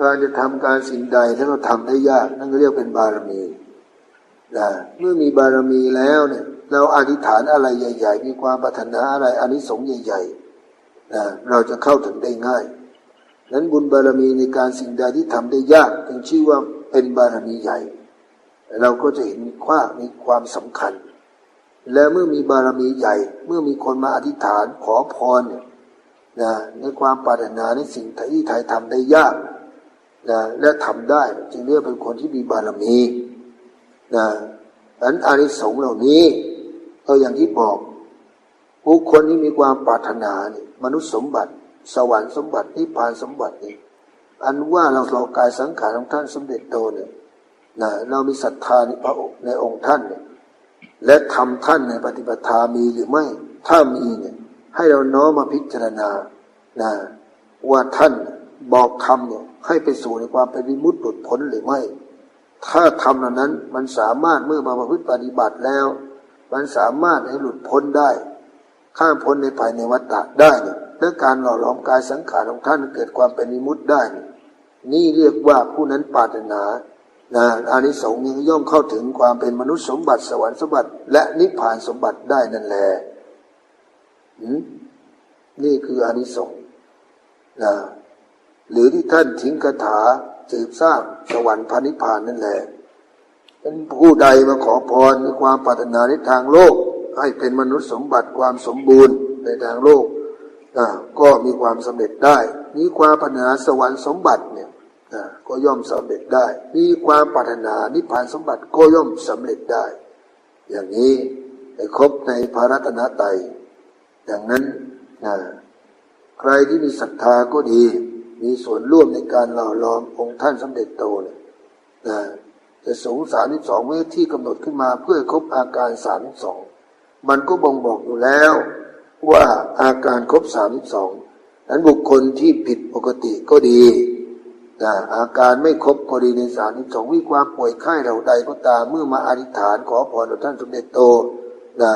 การจะทำการสิ่งใดถ้าเราทำได้ยาก นั่นก็เรียกเป็นบารมีนะเมื่อมีบารมีแล้วเนี่ย เราอธิษฐานอะไรใหญ่ ๆ มีความปรารถนาอะไรอนิสงส์ใหญ่ๆนะเราจะเข้าถึงได้ง่ายนั้นบุญบารมีในการสิ่งใดที่ทำได้ยากจึงชื่อว่าเป็นบารมีใหญ่ เราก็จะเห็นค่ามีความสำคัญ และเมื่อมีบารมีใหญ่ เมื่อมีคนมาอธิษฐานขอพรเนี่ยนะในความปรารถนาในสิ่งที่ไทยทำได้ยาก นะและทำได้ จึงเรียกเป็นคนที่มีบารมีนะอันอานิสงส์เหล่านี้ก็อย่างที่บอกบุคคลที่มีความปรารถนานี่มนุษย์สมบัติ สวรรค์สมบัตินิพพานสมบัตินี่อันว่าเราเรากายสังขารของท่านสมเด็จโตเนี่ยนะเรามีศรัทธาในพระองค์ในองค์ท่านเนี่ยและทำท่านในปฏิปทามีหรือไม่ ถ้ามีเนี่ยให้เราน้อมมาพิจารณานะว่าท่าน บอกธรรมเนี่ยให้ไปสู่ในความเป็นวิมุตติหลุดพ้นหรือไม่ ถ้าทำเหล่านั้นมันสามารถเมื่อมาประพฤติปฏิบัติแล้ว มันสามารถให้หลุดพ้นได้ข้ามพ้นในภายในวัฏฏะได้เนี่ยและการหล่อหลอมกายสังขารของท่านเกิดความเป็นวิมุตติได้ นี่เรียกว่าผู้นั้นปรารถนานะอานิสงส์นี้ย่อมเข้าถึงความเป็นมนุษย์สมบัติสวรรค์สมบัติ และนิพพานสมบัติได้นั่นแหละนี่คืออานิสงส์นะ หรือที่ท่านทิ้งคาถาสืบสร้างสวรรค์พระนิพพานนั่นแหละเป็นผู้ใดมาขอพรในความปรารถนาในทางโลก ให้เป็นมนุษย์สมบัติความสมบูรณ์ในทางโลกก็มีความสำเร็จได้ มีความปรารถนาสวรรค์สมบัติเนี่ยก็ย่อมสำเร็จได้ มีความปรารถนานิพพานสมบัติก็ย่อมสำเร็จได้ อย่างนี้ให้ครบในพระรัตนตรัยอย่างนั้นใครที่มีศรัทธาก็ดี มีส่วนร่วมในการหล่อหลอมองค์ท่านสำเร็จโตเนี่ยนะจะสูงสามสิบสองเมตรที่กำหนดขึ้นมาเพื่อครบอาการสามสองมันก็บ่งบอกอยู่แล้ว ว่าอาการครบสามสองนั้นบุคคลที่ผิดปกติก็ดีนะอาการไม่ครบก็ดีในสามสิบสองวิความป่วยไข้เราใดก็ตามเมื่อมาอธิษฐานขอพรต่อท่านสมเด็จโตนะ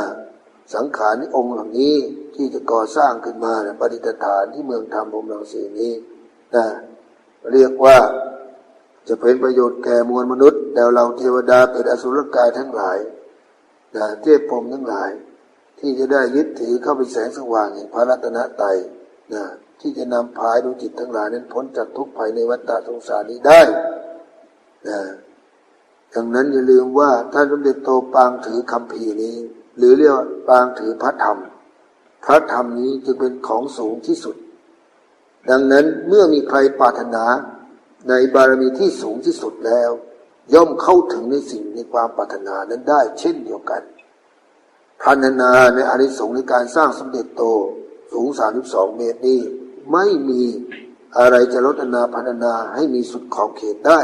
สังขารนิองค์เหล่านี้ที่จะก่อสร้างขึ้นมานะปฏิฐานที่เมืองธรรมพรหมรังสีนี้ นะเรียกว่าจะเป็นประโยชน์แก่มวลมนุษย์แต่เราเทวดาเป็นอสุรกายทั้งหลายนะเทพพรมทั้งหลาย ที่จะได้ยึดถือเข้าไปแสงสว่างแห่งพระรัตนตรัยนะที่จะนำพายดวงจิตทั้งหลายนั้นพ้นจากทุกข์ภัยในวัฏฏสงสารนี้ได้นะดังนั้นอย่าลืมว่าท่านสมเด็จโตปางถือคำพีนี้ หรือเรียกว่าปางถือพระธรรม พระธรรมนี้จึงเป็นของสูงที่สุด ดังนั้นเมื่อมีใครปรารถนาในบารมีที่สูงที่สุดแล้ว ย่อมเข้าถึงในสิ่งในความปรารถนานั้นได้เช่นเดียวกันพันนาในอานิสงในการสร้างสมเด็จโตสูง 32 เมตรนี้ไม่มีอะไรจะลดนาพันนาให้มีสุดขอบเขตได้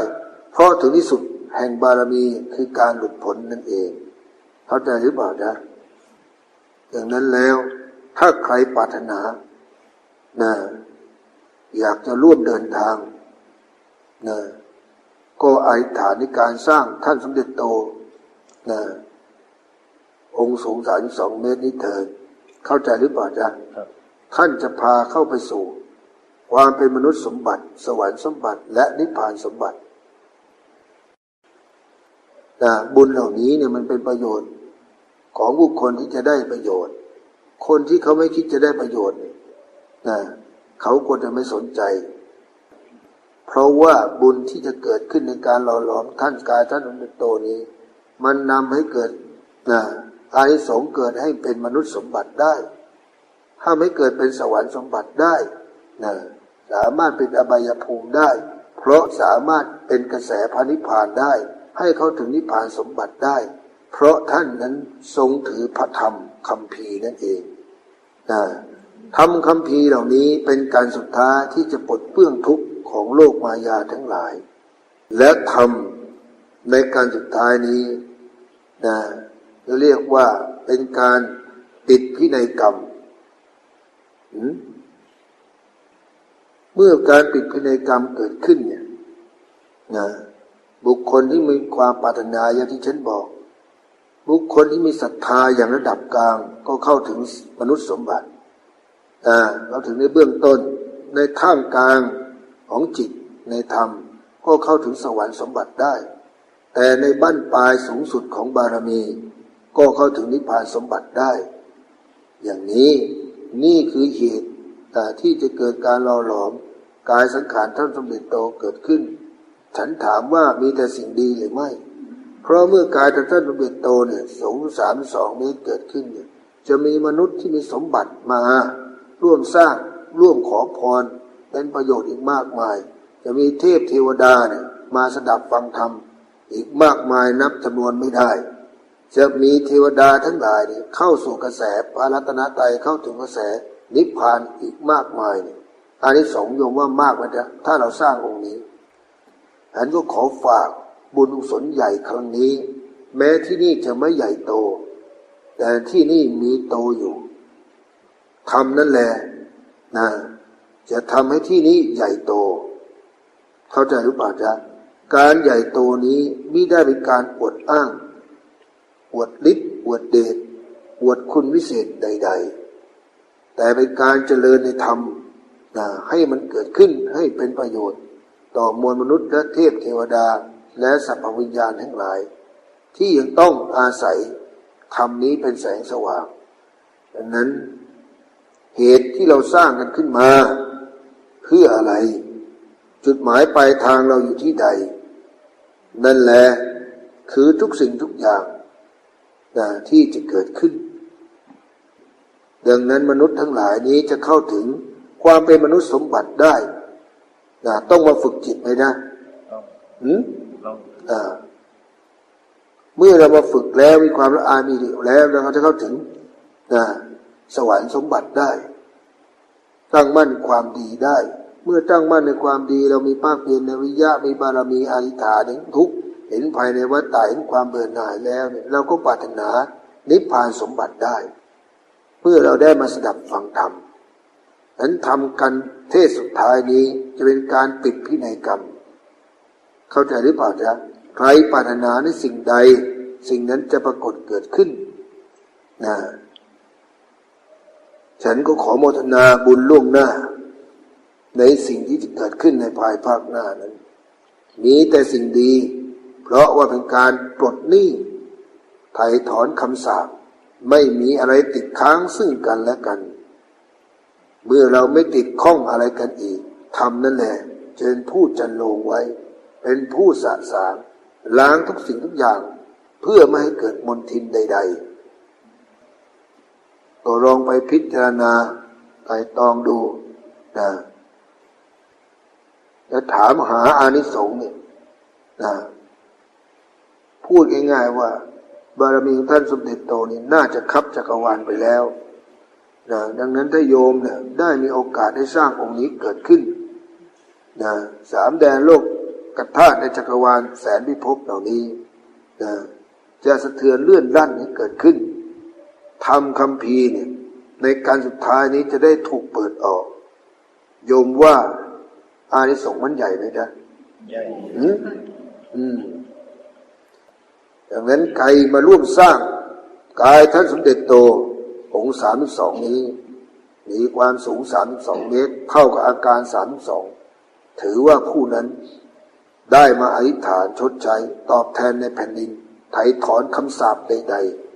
เพราะถึงที่สุดแห่งบารมีคือการหลุดพ้นนั่นเอง เข้าใจหรือเปล่านะอย่างนั้นแล้วถ้าใครปรารถนานะ อยากจะร่วมเดินทางนะก็อธิษฐานในการสร้างท่านสมเด็จโตนะองค์สูงสามสองเมตรนี้เถิดเข้าใจหรือเปล่าจ๊ะครับท่านจะพาเข้าไปสู่ ความเป็นมนุษย์สมบัติ สวรรค์สมบัติ และนิพพานสมบัตินะบุญเหล่านี้เนี่ยมันเป็นประโยชน์ของบุคคลที่จะได้ประโยชน์ คนที่เขาไม่คิดจะได้ประโยชน์เนี่ยนะ เขาควรจะไม่สนใจ เพราะว่าบุญที่จะเกิดขึ้นในการหล่อหลอมท่านกายท่านอนุโตนี้ มันนำให้เกิดนะอานิสงส์เกิดให้เป็นมนุษย์สมบัติได้ ถ้าไม่เกิดเป็นสวรรค์สมบัติได้นะสามารถเป็นอบายภูมิได้ เพราะสามารถเป็นกระแสพระนิพานได้ ให้เขาถึงนิพานสมบัติได้ เพราะท่านนั้นทรงถือพระธรรมคำพีร์นั่นเองนะ ธรรมคำพีเหล่านี้เป็นการสุดท้ายที่จะปลดเปลื้องทุกข์ของโลกมายาทั้งหลาย และทำในการสุดท้ายนี้นะเรียกว่าเป็นการปิดพินัยกรรม เมื่อการปิดพินัยกรรมเกิดขึ้นเนี่ยนะบุคคลที่มีความปรารถนาอย่างที่ฉันบอก บุคคลที่มีศรัทธาอย่างระดับกลางก็เข้าถึงมนุษย์สมบัติ เราถึงในเบื้องต้นในท่ามกลางของจิตในธรรม ก็เข้าถึงสวรรค์สมบัติได้ แต่ในบั้นปลายสูงสุดของบารมี ก็เข้าถึงนิพพานสมบัติได้ อย่างนี้นี่คือเหตุอ่ที่จะเกิดการหล่อหลอมกายสังขารท่านสมเด็จโตเกิดขึ้น ฉันถามว่ามีแต่สิ่งดีหรือไม่ เพราะเมื่อกายท่านสมเด็จโตเนี่ยสูงสามสองเมตรเกิดขึ้นเนี่ยจะมีมนุษย์ที่มีสมบัติมา ร่วมสร้างร่วมขอพร เป็นประโยชน์อีกมากมาย จะมีเทพเทวดาเนี่ยมาสดับฟังธรรม อีกมากมายนับจำนวนไม่ได้ จะมีเทวดาทั้งหลายเนี่ยเข้าสู่กระแสพระรัตนตรัยเข้าถึงกระแสนิพพานอีกมากมายเนี่ยอันนี้สงโยมว่ามากไหมจ๊ะถ้าเราสร้างองค์นี้ฉันก็ขอฝากบุญกุศลใหญ่ครั้งนี้ แม้ที่นี่จะไม่ใหญ่โต แต่ที่นี่มีโตอยู่ ทำนั่นแหละนะจะทำให้ที่นี้ใหญ่โต เข้าใจหรือเปล่าจ๊ะการใหญ่โตนี้ไม่ได้เป็นการอวดอ้าง อวดฤทธิ์อวดเดชอวดคุณวิเศษใด ๆ แต่เป็นการเจริญในธรรมนะให้มันเกิดขึ้นให้เป็นประโยชน์ ต่อมวลมนุษย์และเทพเทวดาและสัพพวิญญาณทั้งหลาย ที่ยังต้องอาศัยธรรมนี้เป็นแสงสว่างดังนั้น เหตุที่เราสร้างกันขึ้นมา เพื่ออะไร จุดหมายปลายทางเราอยู่ที่ใด นั่นแหละคือทุกสิ่งทุกอย่างนะที่จะเกิดขึ้น ดังนั้นมนุษย์ทั้งหลายนี้จะเข้าถึงความเป็นมนุษย์สมบัติได้นะต้องมาฝึกจิตไหมนะต้องหืมต้องอ่าเมื่อเรามาฝึกแล้วมีความละอายมีดีแล้วเราก็จะเข้าถึงนะ สวรรค์สมบัติได้ ตั้งมั่นความดีได้ เมื่อตั้งมั่นในความดีเรามีภาคเพียรในวิยะมีบารมีอริฐานเห็นทุกเห็นภายในวัฏฏะเห็นความเบื่อหน่ายแล้วเนี่ยเราก็ปรารถนานิพพานสมบัติได้ เพื่อเราได้มาสดับฟังธรรมนั้นทำกันเทศสุดท้ายนี้จะเป็นการปิดพินัยกรรม เข้าใจหรือเปล่าจ๊ะใครปรารถนาในสิ่งใด สิ่งนั้นจะปรากฏเกิดขึ้นนะ ฉันก็ขอโมทนาบุญล่วงหน้า ในสิ่งที่จะเกิดขึ้นในภายภาคหน้านั้นมีแต่สิ่งดี เพราะว่าเป็นการปลดหนี้ไถ่ถอนคำสาปไม่มีอะไรติดค้างซึ่งกันและกัน เมื่อเราไม่ติดข้องอะไรกันอีกทำนั่นแหละจะเป็นผู้จันโลงไว้ เป็นผู้สะสางล้างทุกสิ่งทุกอย่าง เพื่อไม่ให้เกิดมลทินใด ๆ ก็ลองไปพิจารณาไตรตองดูนะจะถามหาอานิสงส์เนี่ยนะพูดง่ายๆว่า บารมีของท่านสมเด็จโตนี่น่าจะคับจักรวาลไปแล้วนะดังนั้นถ้าโยมเนี่ยได้มีโอกาสได้สร้างองค์นี้เกิดขึ้นนะสามแดนโลกกัตถาในจักรวาลแสนพิภพเหล่านี้นะจะสะเทือนเลื่อนลั่นให้เกิดขึ้น ทำคำพีร์เนี่ยในการสุดท้ายนี้จะได้ถูกเปิดออก โยมว่า อานิสงส์มันใหญ่ไหมจ๊ะใหญ่อืมอืมดังนั้นใครมาร่วมสร้าง กายท่านสมเด็จโต องค์สามสองนี้ มีความสูงสามสองเมตร เท่ากับอาการสามสองถือว่าผู้นั้นได้มาอธิษฐานชดใช้ ตอบแทนในแผ่นดินไถ่ถอนคำสาปใด ๆ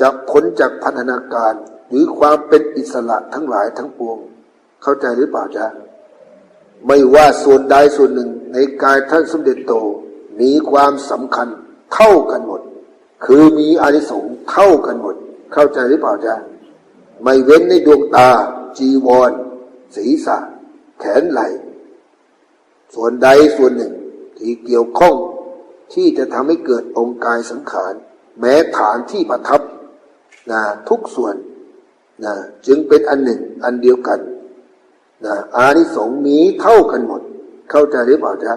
จะพ้นจากพันธนาการหรือความเป็นอิสระทั้งหลายทั้งปวง เข้าใจหรือเปล่าจ๊ะไม่ว่าส่วนใดส่วนหนึ่งในกายท่านสมเด็จโตมีความสำคัญเท่ากันหมด คือมีอานิสงส์เท่ากันหมด เข้าใจหรือเปล่าจ๊ะไม่เว้นในดวงตา จีวร ศีรษะ แขนไหล่ส่วนใดส่วนหนึ่งที่เกี่ยวข้องที่จะทำให้เกิดองค์กายสังขาร แม้ฐานที่ประทับ นะทุกส่วนนะจึงเป็นอันหนึ่งอันเดียวกันนะอานิสงส์มีเท่ากันหมด เข้าใจหรือเปล่าจ๊ะ